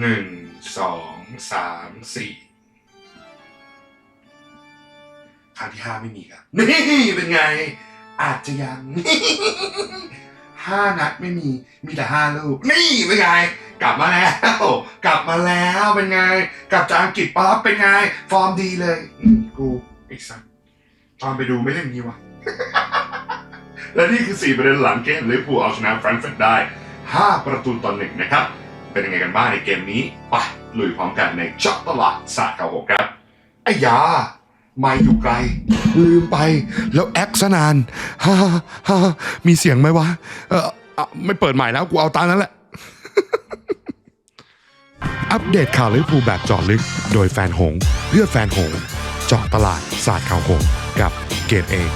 หนึ่งสองสามสี่ครั้งที่ห้าไม่มีครับ นี่เป็นไง อาจจะยังห้านัดไม่มีมีแต่ห้าลูก นี่เป็นไง กลับมาแล้ว กลับมาแล้วเป็นไง กลับจากอังกฤษป๊อปเป็นไง ฟอร์มดีเลยกูไอ้สัสตอนไปดูไม่เล่นนี้วะและนี่คือ 4 ประเด็นหลังเกมลิเวอร์พูลเอาชนะแฟรงก์เฟิร์ตได้ 5 ประตูต่อหนึ่งนะครับ เป็นยังไงกันบ้างในเกมนี้ไปลุยพร้อมกันในเจาะตลาดศาสตร์เก่าหกครับไอ้ยาไม่อยู่ไกล ลืมไปแล้วแอคซะนานฮ่าฮ่ามีเสียงไหมวะ เออไม่เปิดใหม่แล้ว กูเอาตามนั้นแหละ อัปเดตข่าวลิเวอร์พูลแบบเจาะลึก โดยแฟนหง เพื่อแฟนหง เจาะตลาดศาสตร์ข่าวหง กับเกมเอง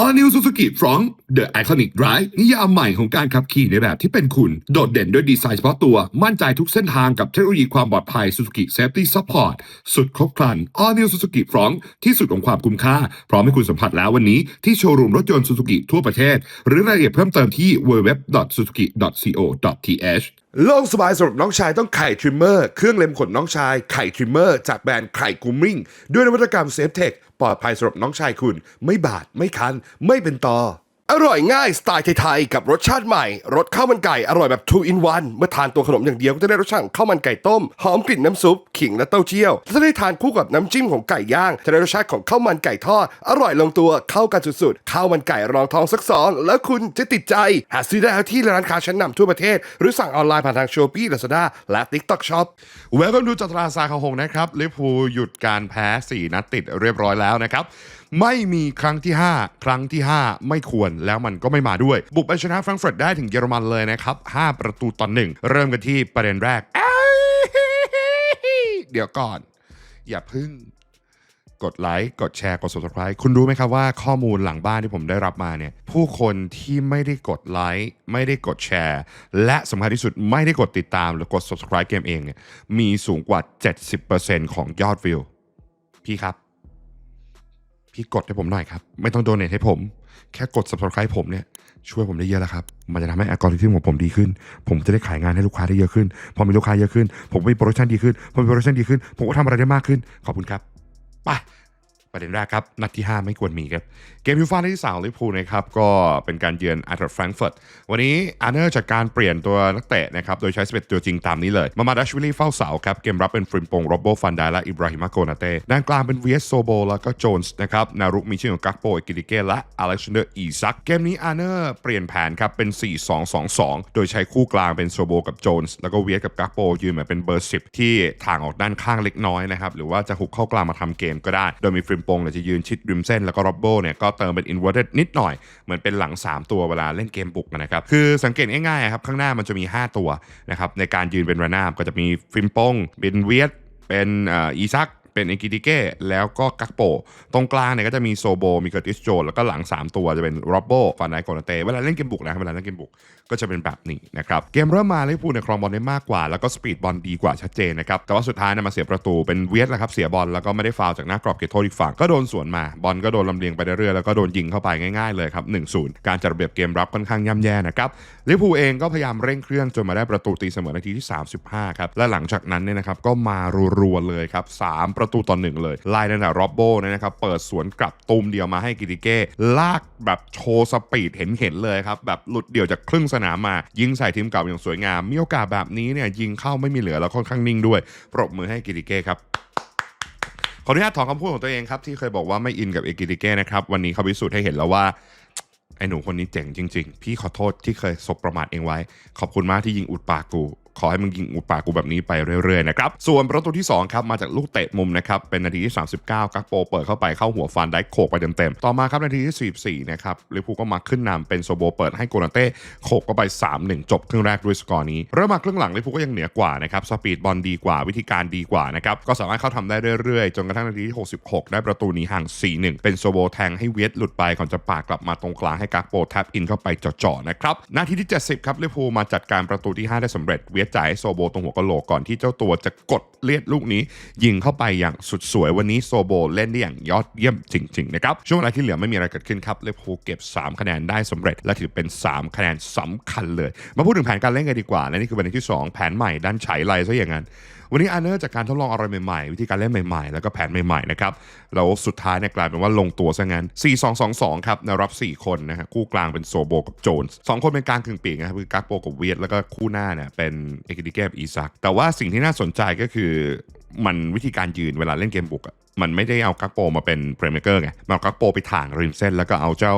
All New Suzuki Front The Iconic Drive นิยามใหม่ของการขับขี่ในแบบที่เป็นคุณ โดดเด่นด้วยดีไซน์เฉพาะตัว มั่นใจทุกเส้นทางกับเทคโนโลยีความปลอดภัย Suzuki Safety Support สุดครบครัน All New Suzuki Front ที่สุดของความคุ้มค่า พร้อมให้คุณสัมผัสแล้ววันนี้ที่โชว์รูมรถยนต์ Suzuki ทั่วประเทศ หรือรายละเอียดเพิ่มเติมที่ www.suzuki.co.th โล่งสบายสำหรับน้องชายต้องไข่ทริมเมอร์ เครื่องเล็มขนน้องชายไข่ทริมเมอร์จากแบรนด์ไข่กูมิ่งด้วยนวัตกรรมเซฟเทคปลอดภัยสำหรับน้องชายคุณ ไม่บาดไม่คัน ไม่เป็นตอ อร่อยง่ายสไตล์ไทยๆกับรสชาติใหม่รสข้าวมันไก่อร่อยแบบ 2 in 1 เมื่อทานตัวขนมอย่างเดียวก็จะได้รสชาติของข้าวมันไก่ต้ม หอมกลิ่นน้ำซุป ขิงและเต้าเจี้ยวถ้าได้ทานคู่กับน้ำจิ้มของไก่ย่าง จะได้รสชาติของข้าวมันไก่ทอด อร่อยลงตัวเข้ากันสุดๆข้าวมันไก่รองท้องสักสองแล้วคุณจะติดใจ หาซื้อได้ที่ร้านค้าชั้นนำทั่วประเทศ หรือสั่งออนไลน์ผ่านทาง Shopee Lazada และ TikTok Shop เวลคัมดูจัตราซาคาหงนะครับลิเวอร์พูลหยุดการแพ้4นัดติดเรียบร้อยแล้วนะครับไม่มีครั้งที่ 5 ครั้งที่ 5 ไม่ควรแล้วมันก็ไม่มาด้วย บุกไปชนะแฟรงก์เฟิร์ตได้ถึงเยอรมันเลยนะครับ 5 ประตูต่อหนึ่งเริ่มกันที่ประเด็นแรก เดี๋ยวก่อน อย่าพึ่งกดไลค์ กดแชร์ กด subscribe คุณรู้ไหมครับว่าข้อมูลหลังบ้านที่ผมได้รับมาเนี่ย ผู้คนที่ไม่ได้กดไลค์ ไม่ได้กดแชร์ และสำคัญที่สุดไม่ได้กดติดตามหรือกด subscribe เกมเองเนี่ย มีสูงกว่า 70%ของยอดวิว พี่ครับ พี่กดให้ผมหน่อยครับ ไม่ต้องโดเนทให้ผม แค่กด subscribe ผมเนี่ยช่วยผมได้เยอะแล้วครับ มันจะทำให้อัลกอริทึมของผมดีขึ้น ผมจะได้ขายงานให้ลูกค้าได้เยอะขึ้น พอมีลูกค้าเยอะขึ้น ผมมีโปรดักชันดีขึ้น พอมีโปรดักชันดีขึ้น ผมก็ทำอะไรได้มากขึ้น ขอบคุณครับ ไป ประเด็นแรกครับ นัดที่ 5 ไม่ควรมีครับ เกมยูฟ่าที่3ลิเวอร์พูลนะครับ ก็เป็นการเยือนอาร์เธอร์แฟรงก์เฟิร์ตวันนี้อาร์เนอร์จากการเปลี่ยนตัวนักเตะนะครับ โดยใช้11ตัวจริงตามนี้เลย มามาดัชวิลลี่เฝ้าเสาครับ เกมรับเป็นฟริมปงโรบโบฟันไดและอิบราฮิมาโกนาเต้ด้านกลางเป็น VS โซโบแล้วก็โจนส์นะครับนารุกมีชื่อของกักโปเอกิติเกและอเล็กซานเดอร์อีซักเกมนี้อาร์เนอร์เปลี่ยนแผนครับเป็น 4-2-2-2 โดยใช้คู่กลางเป็นโซโบกับโจนส์แล้วก็เวียสกับกักโปยืนเหมือนเป็นเบอร์10ที่ทางออกด้านข้างเล็กน้อยนะครับหรือว่าจะหุกเข้ากลางมาทำเกมก็ได้ โดยมีฟริมปงเนี่ยจะยืนชิดริมเส้นแล้วก็โรบโบเนี่ยก็เติมเป็น inverted นิดหน่อย เหมือนเป็นหลัง 3 ตัวเวลาเล่นเกมบุกนะครับ คือสังเกตง่ายๆครับ ข้างหน้ามันจะมี 5 ตัวนะครับในการยืนเป็นระนาบก็จะมีฟิมปงเป็นเวียดเป็นอ่ออีซัก เป็นเอกิติเก้แล้วก็กักโป ตรงกลางเนี่ยก็จะมีโซโบ มีเกอร์ติสโจนแล้วก็หลัง 3 ตัวจะเป็นโรบโบฟานไดโกนเตเวลาเล่นเกมบุกนะครับเวลาเล่นเกมบุกก็จะเป็นแบบนี้นะครับ เกมเริ่มมาลิเวอร์พูลเนี่ยครองบอลได้มากกว่า แล้วก็สปีดบอลดีกว่าชัดเจนนะครับ แต่ว่าสุดท้ายเนี่ยมาเสียประตูเป็นเวียดแล้วครับเสียบอลแล้วก็ไม่ได้ฟาวจากหน้ากรอบเขตโทษอีกฝั่งก็โดนสวนมาบอลก็โดนลำเลียงไปเรื่อยๆแล้วก็โดนยิงเข้าไปง่ายๆเลยครับ1-0 การจัดระเบียบเกมรับค่อนข้างย่ำแย่นะครับลิเวอร์พูลเองก็พยายามเร่งเครื่องจนมาได้ประตูตีเสมอนาทีที่ 35ครับและหลังจากนั้นเนี่ยนะครับก็มารัวๆเลยครับ3ประตูต่อหนึ่งเลยไล่ตั้งแต่โรบโบเนี่ยนะครับเปิดสวนกลับตูมเดียวมาให้กิติเก้ลากแบบโชว์สปีดเห็นๆเลยครับแบบหลุดเดี่ยวจากครึ่งสนามมา ยิงใส่ทีมเก่าอย่างสวยงามมีโอกาสแบบนี้เนี่ยยิงเข้าไม่มีเหลือแล้วค่อนข้างนิ่งด้วย ปรบมือให้กิติเก้ครับขออนุญาตถอนคำพูดของตัวเองครับ ที่เคยบอกว่าไม่อินกับเอกิติเก้นะครับ วันนี้เขาพิสูจน์ให้เห็นแล้วว่า ไอ้หนูคนนี้เจ๋งจริง ๆ พี่ขอโทษที่เคยสบประมาทเองไว้ ขอบคุณมากที่ยิงอุดปากกู ขอให้มึงยิงอุดปากกูแบบนี้ไปเรื่อยๆนะครับส่วนประตูที่2ครับมาจากลูกเตะมุมนะครับเป็นนาทีที่ 39กักโปเปิดเข้าไปเข้าหัวฟันได้โขกไปเต็มๆต่อมาครับนาทีที่44นะครับลิเวอร์พูลก็มาขึ้นนำเป็นโซโบเปิดให้โกนาเต้โขกเข้าไป 3-1 จบครึ่งแรกด้วยสกอร์นี้เริ่มมาครึ่งหลังลิเวอร์พูลก็ยังเหนือกว่านะครับสปีดบอลดีกว่าวิธีการดีกว่านะครับก็สามารถเข้าทำได้เรื่อยๆ จนกระทั่งนาทีที่ 66 ได้ประตูนี้ห่าง 4-1 เป็นโซโบแทงให้เวียดหลุดไปก่อนจะปากกลับมาตรงกลางให้กักโปแท็บอินเข้าไปจ่อๆนะครับนาทีที่ 70 ครับลิเวอร์พูลมาจัดการประตูที่ 5 ได้สำเร็จเวดยดจ่ายให้โซโบตรงหัวกะโหลกก่อนที่เจ้าตัวจะกดเลียดลูกนี้ ยิงเข้าไปอย่างสุดสวยวันนี้โซโบเล่นได้อย่างยอดเยี่ยมจริงๆนะครับช่วงเวลาที่เหลือไม่มีอะไรเกิดขึ้นครับเลพูเก็บ 3 คะแนนได้สำเร็จ และถือเป็น 3 คะแนนสำคัญเลย มาพูดถึงแผนการเล่นกันดีกว่าและนี่คือวันที่ 2 แผนใหม่ด้านฉายไลซะอย่างนั้นวันนี้อาร์เนอร์จากการทดลองอะไรใหม่ๆ วิธีการเล่นใหม่ๆ แล้วก็แผนใหม่ๆนะครับแล้วสุดท้ายเนี่ยกลายเป็นว่าลงตัวซะงั้น 4-2-2-2 ครับนะรับ 4 คนนะฮะคู่กลางเป็นโซโบกับโจนส์สองคนเป็นกลางกึ่งปีกนะครับคือกักโปกับเวียดแล้วก็คู่หน้าเนี่ยเป็นเอกิดิเกบอีซักแต่ว่าสิ่งที่น่าสนใจก็คือ มันวิธีการยืนเวลาเล่นเกมบุกอะมันไม่ได้เอากักโปมาเป็นเพลย์เมเกอร์ไงมันเอากักโปไปถ่างริมเส้น แล้วก็เอาเจ้า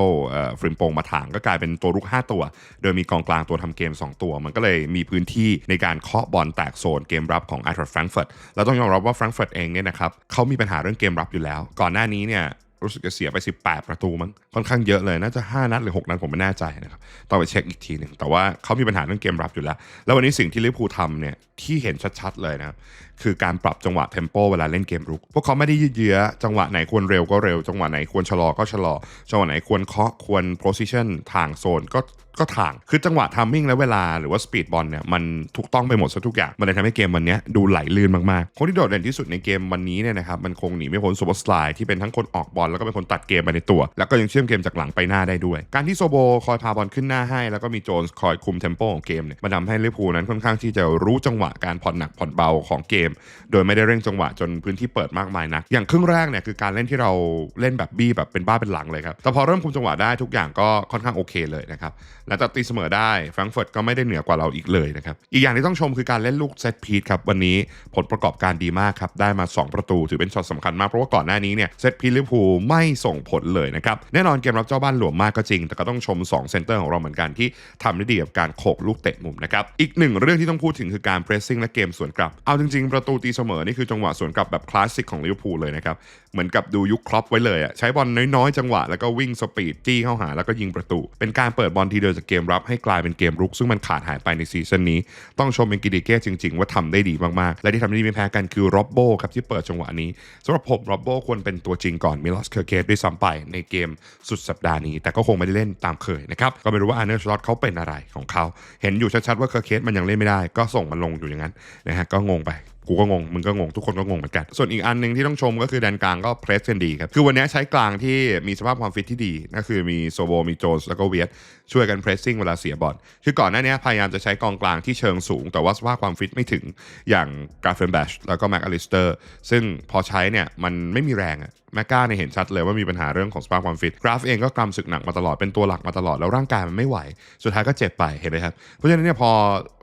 ฟริมโปงมาถ่างก็กลายเป็นตัวรุก 5 ตัว โดยมีกองกลางตัวทำเกม 2 ตัว มันก็เลยมีพื้นที่ในการเคาะบอลแตกโซนเกมรับของอาร์ทรัฟแฟรงเฟิร์ตแล้วต้องยอมรับว่าแฟรงเฟิร์ตเองเนี่ยนะครับเขามีปัญหาเรื่องเกมรับอยู่แล้ว ก่อนหน้านี้เนี่ย รู้สึกจะเสียไป 18 ประตูมั้งค่อนข้างเยอะเลย น่าจะ 5 นัดหรือ 6 นัดผมไม่แน่ใจนะครับต้องไปเช็คอีกทีหนึ่งแต่ว่าเขามีปัญหาเรื่องเกมรับอยู่แล้ว แล้ววันนี้สิ่งที่ลิเวอร์พูลทำเนี่ยที่เห็นชัดๆเลยนะคือการปรับจังหวะเทมโปเวลาเล่นเกมรุก พวกเขาไม่ได้ยืดเยื้อจังหวะไหนควรเร็วก็เร็ว จังหวะไหนควรชะลอก็ชะลอ จังหวะไหนควรเคาะควรโพสิชันทางโซนก็ ก็ทาง คือจังหวะทัมมิ่งและเวลาหรือว่าสปีดบอลเนี่ยมันถูกต้องไปหมดซะทุกอย่าง มันเลยทำให้เกมวันนี้ดูไหลลื่นมากๆ คนที่โดดเด่นที่สุดในเกมวันนี้เนี่ยนะครับมันคงหนีไม่พ้นโซโบสไลด์ที่เป็นทั้งคนออกบอลแล้วก็เป็นคนตัดเกมไปในตัว แล้วก็ยังเชื่อมเกมจากหลังไปหน้าได้ด้วย การที่โซโบคอยพาบอลขึ้นหน้าให้ แล้วก็มีโจนส์คอยคุมเทมโปของเกมเนี่ยมันทำให้ลิเวอร์พูลนั้นค่อนข้างที่จะรู้จังหวะการผ่อนหนักผ่อนเบาของเกม โดยไม่ได้เร่งจังหวะจนพื้นที่เปิดมากมายนักอย่างครึ่งแรกเนี่ยคือการเล่นที่เราเล่นแบบบี้แบบเป็นบ้าเป็นหลังเลยครับแต่พอเริ่มคุมจังหวะได้ทุกอย่างก็ค่อนข้างโอเคเลยนะครับและแต่ตีเสมอได้แฟรงก์เฟิร์ตก็ไม่ได้เหนือกว่าเราอีกเลยนะครับ อีกอย่างที่ต้องชมคือการเล่นลูกเซตพีทครับ วันนี้ผลประกอบการดีมากครับ ได้มา 2 ประตูถือเป็นช็อตสำคัญมาก เพราะว่าก่อนหน้านี้เนี่ยเซตพีทลิเวอร์พูลไม่ส่งผลเลยนะครับ แน่นอนเกมรับเจ้าบ้านหลวมมากก็จริง แต่ก็ต้องชม2เซนเตอร์ของเราเหมือนกันที่ทำได้ดีกับการโขกลูกเตะมุมนะครับอีกหนึ่งเรื่องที่ต้องพูดถึงคือการเพรสซิ่งและเกมสวนกลับเอาจริงๆ ประตูตีเสมอนี่คือจังหวะสวนกลับแบบคลาสสิกของลิเวอร์พูลเลยนะครับ เหมือนกับดูยุคครอปไว้เลยอะใช้บอลน้อยๆจังหวะแล้วก็วิ่งสปีดจี้เข้าหาแล้วก็ยิงประตู เป็นการเปิดบอลทีเดียวจากเกมรับให้กลายเป็นเกมรุก ซึ่งมันขาดหายไปในซีซั่นนี้ ต้องชมเอนกิดิเก้จริง ๆ ว่าทำได้ดีมากๆ และที่ทำได้ดีไม่แพ้กันคือร็อบโบครับที่เปิดจังหวะนี้สำหรับผมร็อบโบควรเป็นตัวจริงก่อนมิลอสเคอร์เคสด้วยซ้ำไปในเกมสุดสัปดาห์นี้ แต่ก็คงไม่ได้เล่นตามเคยนะครับก็ไม่รู้ว่าอาร์เนอร์ชลอตเขาเป็นอะไรของเขาเห็นอยู่ชัดๆว่าเคอร์เคสมันยังเล่นไม่ได้ ก็ส่งมันลงอยู่อย่างนั้นนะฮะก็งงไป กูก็งง มึงก็งง ทุกคนก็งงเหมือนกัน ส่วนอีกอันหนึ่งที่ต้องชมก็คือแดนกลางก็เพรสกันดีครับ คือวันนี้ใช้กลางที่มีสภาพความฟิตที่ดี ก็คือมีโซโบ มีโจนส์แล้วก็เวียดช่วยกันเพรสซิ่งเวลาเสียบอล คือก่อนหน้านี้พยายามจะใช้กองกลางที่เชิงสูง แต่ว่าสภาพความฟิตไม่ถึง อย่างกราฟเฟนแบชแล้วก็แม็กอลิสเตอร์ ซึ่งพอใช้เนี่ยมันไม่มีแรงอะแมกกาเนี่ยเห็นชัดเลยว่ามีปัญหาเรื่องของสภาพความฟิต กราฟเองก็กำศึกหนักมาตลอด เป็นตัวหลักมาตลอด แล้วร่างกายมันไม่ไหว สุดท้ายก็เจ็บไป เห็นไหมครับ เพราะฉะนั้นเนี่ยพอ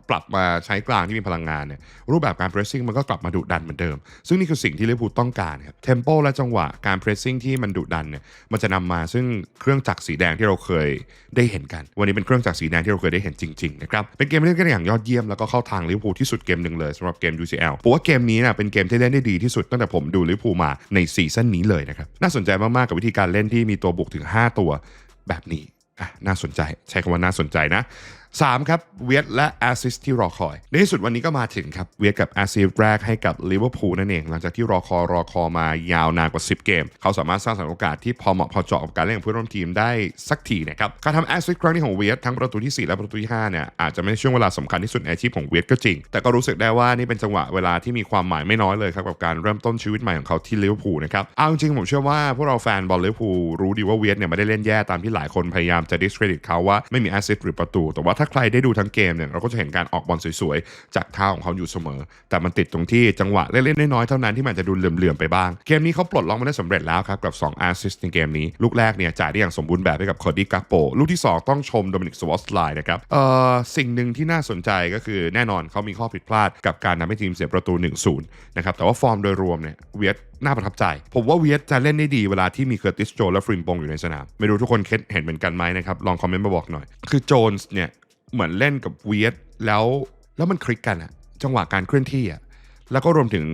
ปรับมาใช้กลางที่มีพลังงานเนี่ยรูปแบบการ pressing มันก็กลับมาดุดันเหมือนเดิม ซึ่งนี่คือสิ่งที่ลิเวอร์พูลต้องการครับเทมโปและจังหวะการ pressing ที่มันดุดันเนี่ยมันจะนำมาซึ่งเครื่องจักรสีแดงที่เราเคยได้เห็นกัน วันนี้เป็นเครื่องจักรสีแดงที่เราเคยได้เห็นจริงๆนะครับเป็นเกมเล่นกันอย่างยอดเยี่ยมแล้วก็เข้าทางลิเวอร์พูลที่สุดเกมหนึ่งเลยสำหรับเกม UCL ผมว่าเกมนี้นะเป็นเกมที่เล่นได้ดีที่สุดตั้งแต่ผมดูลิเวอร์พูลมาในซีซั่นนี้เลยนะครับน่าสนใจมากๆกับวิธีการเล่นที่มีตัวบุกถึง 5 ตัวแบบนี้อะน่าสนใจ ใช้คำว่าน่าสนใจนะ 3 ครับ เวียดและแอสซิสที่รอคอย ในที่สุดวันนี้ก็มาถึงครับ เวียดกับแอสซิสแรกให้กับลิเวอร์พูลนั่นเอง หลังจากที่รอคอยรอคอยมายาวนานกว่า 10 เกม เขาสามารถสร้างสถานโอกาสที่พอเหมาะพอเจาะกับการเล่นของเพื่อนร่วมทีมได้สักทีนะครับการทำแอสซิสครั้งนี้ของเวียดทั้งประตูที่ 4 และประตูที่5เนี่ยอาจจะไม่ใช่ช่วงเวลาสำคัญที่สุดในอาชีพของเวียดก็จริง แต่ก็รู้สึกได้ว่านี่เป็นจังหวะเวลาที่มีความหมายไม่น้อยเลยครับกับการเริ่มต้นชีวิตใหม่ของเขาที่ลิเวอร์พูลนะครับเอาจริงผมเชื่อว่าพวกเราแฟนบอลลิเวอร์พูลรู้ดีว่าเวียดเนี่ยไม่ได้เล่นแย่ตามที่หลายคนพยายามจะ discredit เขาว่าไม่มีแอสซิสหรือประตูแต่ว่าถ้าใครได้ดูทั้งเกมเนี่ยเราก็จะเห็นการออกบอลสวยๆ จากเท้าของเขาอยู่เสมอ แต่มันติดตรงที่จังหวะเล่นๆน้อยๆเท่านั้นที่มันจะดูเหลื่อมๆไปบ้าง เกมนี้เขาปลดล็อกมาได้สำเร็จแล้วครับกับ2 a s s i s t ในเกมนี้ลูกแรกเนี่ยจ่ายได้อย่างสมบูรณ์แบบให้กับคอร์ดี้กัปโปลูกที่ 2 ต้องชมโดมินิกสวอตไลน์นะครับเอ่อสิ่งหนึ่งที่น่าสนใจก็คือแน่นอนเขามีข้อผิดพลาดกับการทำให้ทีมเสียประตู 1-0นะครับแต่ว่าฟอร์มโดยรวมเนี่ยเวียดน่าประทับใจ ผมว่าเวียดจะเล่นได้ดีเวลาที่มีเคอร์ติสโจและฟริมปงอยู่ในสนาม ไม่รู้ทุกคนเห็นเหมือนกันไหมนะครับ ลองคอมเมนต์มาบอกหน่อย คือโจนส์เนี่ย เหมือนเล่นกับเวียดแล้วแล้วมันคลิกกันอะจังหวะการเคลื่อนที่อะ แล้วก็รวมถึง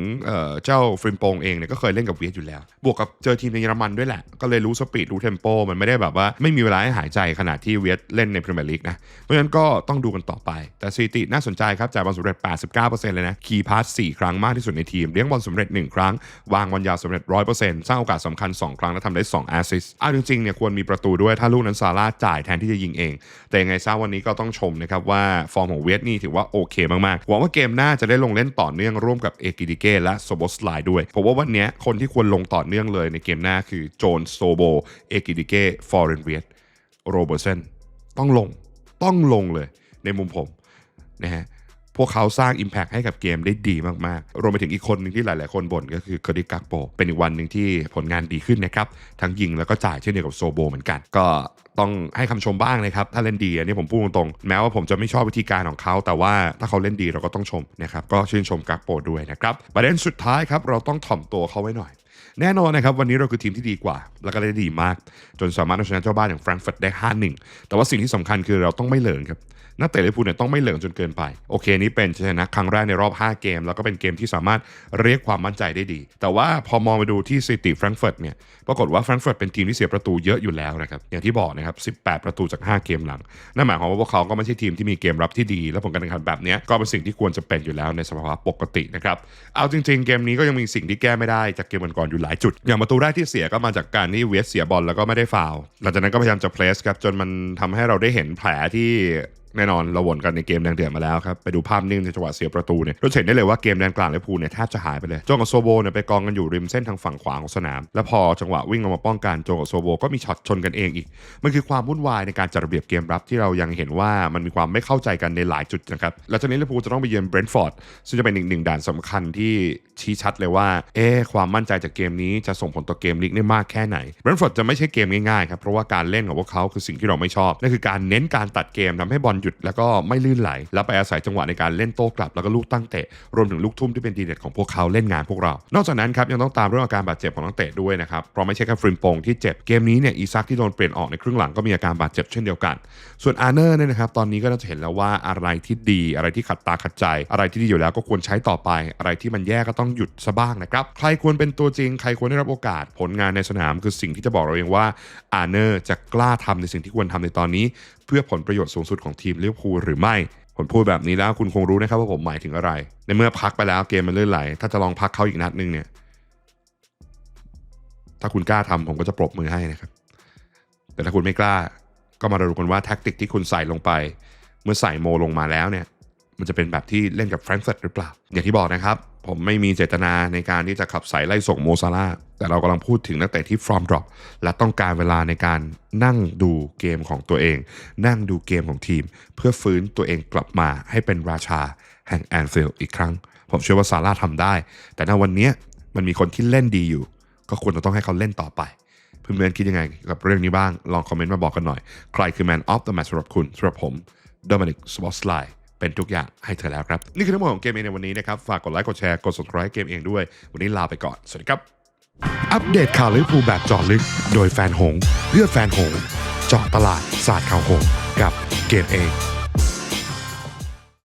เจ้าฟริมโปงเองเนี่ยก็เคยเล่นกับเวียดอยู่แล้ว บวกกับเจอทีมในเยอรมันด้วยแหละ ก็เลยรู้สปีดรู้เทมโปมันไม่ได้แบบว่าไม่มีเวลาให้หายใจขนาดที่เวียดเล่นในพรีเมียร์ลีกนะ เพราะฉะนั้นก็ต้องดูกันต่อไป แต่สถิติน่าสนใจครับจ่ายบอลสำเร็จ 89%เลยนะ คีย์พาส4ครั้งมากที่สุดในทีม เลี้ยงบอลสำเร็จ 1 ครั้ง วางบอลยาวสำเร็จ 100%สร้างโอกาสสำคัญ 2 ครั้งและทำได้ 2 แอสซิสต์เอาจริงๆเนี่ยควรมีประตูด้วยถ้าลูกนั้นซาร่าจ่ายแทนที่จะยิงเอง แต่ยังไงซะวันนี้ก็ต้องชมนะครับว่าฟอร์มของเวียดนี่ถือว่าโอเคมากๆหวังว่าเกมหน้าจะได้ลงเล่นต่อเนื่องร่วมกับเอกิดิเกและโซโบสไลด์ด้วยผมว่าวันนี้คนที่ควรลงต่อเนื่องเลยในเกมหน้าคือโจนโซโบเอกิดิเกฟอร์เรนเวียตโรเบอร์เซนต้องลงต้องลงเลยในมุมผมนะฮะ พวกเขาสร้าง Impact ให้กับเกมได้ดีมากๆ รวมไปถึงอีกคนหนึ่งที่หลาย ๆ คนบ่นก็คือคอดิกักโปเป็นอีกวันหนึ่งที่ผลงานดีขึ้นนะครับ ทั้งยิงแล้วก็จ่ายเช่นเดียวกับโซโบเหมือนกัน ก็ต้องให้คำชมบ้างนะครับ ถ้าเล่นดีอันนี้ผมพูดตรงๆ แม้ว่าผมจะไม่ชอบวิธีการของเขา แต่ว่าถ้าเขาเล่นดีเราก็ต้องชมนะครับก็ชื่นชมกักโปด้วยนะครับประเด็นสุดท้ายครับเราต้องถ่อมตัวเขาไว้หน่อยแน่นอนนะครับ วันนี้เราคือทีมที่ดีกว่า แล้วก็ได้ดีมาก จนสามารถเอาชนะเจ้าบ้านอย่างแฟรงก์เฟิร์ตได้ 5-1 แต่ว่าสิ่งที่สำคัญคือเราต้องไม่เหลิงครับนักเตะลิเวอร์พูลเนี่ยต้องไม่เหลิงจนเกินไป โอเค นี่เป็นชนะครั้งแรกในรอบ 5 เกม แล้วก็เป็นเกมที่สามารถเรียกความมั่นใจได้ดี แต่ว่าพอมองไปดูที่สถิติแฟรงก์เฟิร์ตเนี่ยปรากฏว่าแฟรงก์เฟิร์ตเป็นทีมที่เสียประตูเยอะอยู่แล้วนะครับอย่างที่บอกนะครับ 18 ประตูจาก 5 เกมหลังนั่นหมายความว่าพวกเขาก็ไม่ใช่ทีมที่มีเกมรับที่ดี และผลการแข่งขันแบบนี้ก็เป็นสิ่งที่ควรจะเป็นอยู่แล้วในสภาวะปกตินะครับเอาจริง ๆ เกมนี้ก็ยังมีสิ่งที่แก้ไม่ได้จากเกมก่อนๆอยู่หลายจุด อย่างประตูแรกที่เสียก็มาจากการที่เวสเสียบอลแล้วก็ไม่ได้ฟาวหลังจากนั้นก็พยายามจะเพลสครับจนมันทำให้เราได้เห็นแผลที่ แน่นอนเราวนกันในเกมแดงเดือดมาแล้วครับ ไปดูภาพนิ่งในจังหวะเสียประตูเนี่ยเราเห็นได้เลยว่าเกมแดนกลางลิเวอร์พูลเนี่ยแทบจะหายไปเลยโจกับโซโบเนี่ยไปกองกันอยู่ริมเส้นทางฝั่งขวาของสนาม แล้วพอจังหวะวิ่งออกมาป้องกันโจกับโซโบก็มีช็อตชนกันเองอีก มันคือความวุ่นวายในการจัดระเบียบเกมรับที่เรายังเห็นว่ามันมีความไม่เข้าใจกันในหลายจุดนะครับแล้วจากนี้ลิเวอร์พูลจะต้องไปเยือนเบรนท์ฟอร์ดซึ่งจะเป็นอีกหนึ่งด่านสำคัญที่ชี้ชัดเลยว่าเอ๊ความมั่นใจจากเกมนี้จะส่งผลต่อเกมลีกได้มากแค่ไหนเบรนท์ฟอร์ดจะไม่ใช่เกมง่ายๆครับเพราะว่าการเล่นของพวกเขาคือสิ่งที่เราไม่ชอบนั่นคือการเน้นการตัดเกมทำให้บอลหยุดแล้วก็ไม่ลื่นไหล แล้วไปอาศัยจังหวะในการเล่นโต้กลับแล้วก็ลูกตั้งเตะรวมถึงลูกทุ่มที่เป็นดีเด็ดของพวกเขาเล่นงานพวกเรา นอกจากนั้นครับยังต้องตามเรื่องอาการบาดเจ็บของนักเตะด้วยนะครับเพราะไม่ใช่แค่ฟริมปงที่เจ็บเกมนี้เนี่ยอีซักที่โดนเปลี่ยนออกในครึ่งหลังก็มีอาการบาดเจ็บเช่นเดียวกัน ส่วนอาร์เนอร์เนี่ยนะครับตอนนี้ก็น่าจะเห็นแล้วว่าอะไรที่ดีอะไรที่ขัดตาขัดใจ อะไรที่ดีอยู่แล้วก็ควรใช้ต่อไป อะไรที่มันแย่ก็ต้องหยุดซะบ้างนะครับใครควรเป็นตัวจริงใครควรได้รับโอกาสผลงานในสนามคือสิ่งที่จะบอกเราเองว่าอาร์เนอร์จะกล้าทำในสิ่งที่ควรทำในตอนนี้ พื่อผลประโยชน์สูงสุดของทีมลิเวอร์พูลหรือไม่ ผมพูดแบบนี้แล้วคุณคงรู้นะครับว่าผมหมายถึงอะไร ในเมื่อพักไปแล้วเกมมันเลื่อนไหล ถ้าจะลองพักเขาอีกนัดหนึงเนี่ย ถ้าคุณกล้าทำผมก็จะปรบมือให้นะครับ แต่ถ้าคุณไม่กล้า ก็มาดูกันว่าแท็กติกที่คุณใส่ลงไป เมื่อใส่โมลงมาแล้วเนี่ย มันจะเป็นแบบที่เล่นกับแฟรงก์เฟิร์ตหรือเปล่า อย่างที่บอกนะครับ ผมไม่มีเจตนาในการที่จะขับใส่ไล่ส่งโมซาร่าแต่เรากำลังพูดถึงนักเตะที่ฟอร์มดรอปและต้องการเวลาในการนั่งดูเกมของตัวเอง นั่งดูเกมของทีม เพื่อฟื้นตัวเองกลับมาให้เป็นราชาแห่งแอนฟิลด์อีกครั้ง ผมเชื่อว่าซาร่าทำได้ แต่ในวันนี้มันมีคนที่เล่นดีอยู่ ก็ควรจะต้องให้เขาเล่นต่อไปเพื่อนๆคิดยังไงกับเรื่องนี้บ้างลองคอมเมนต์มาบอกกันหน่อย ใครคือ Man of the Match สำหรับคุณสำหรับผมโดมินิกสปอตไล เป็นทุกอย่างให้เธอแล้วครับ นี่คือทั้งหมดของเกมเองในวันนี้นะครับ ฝากกดไลค์กดแชร์กด subscribe เกมเองด้วย วันนี้ลาไปก่อน สวัสดีครับ อัปเดตข่าวลิเวอร์พูลแบบเจาะลึก โดยแฟนหง เพื่อแฟนหงเจาะตลาดศาสตร์ข่าวหง กับเกมเอง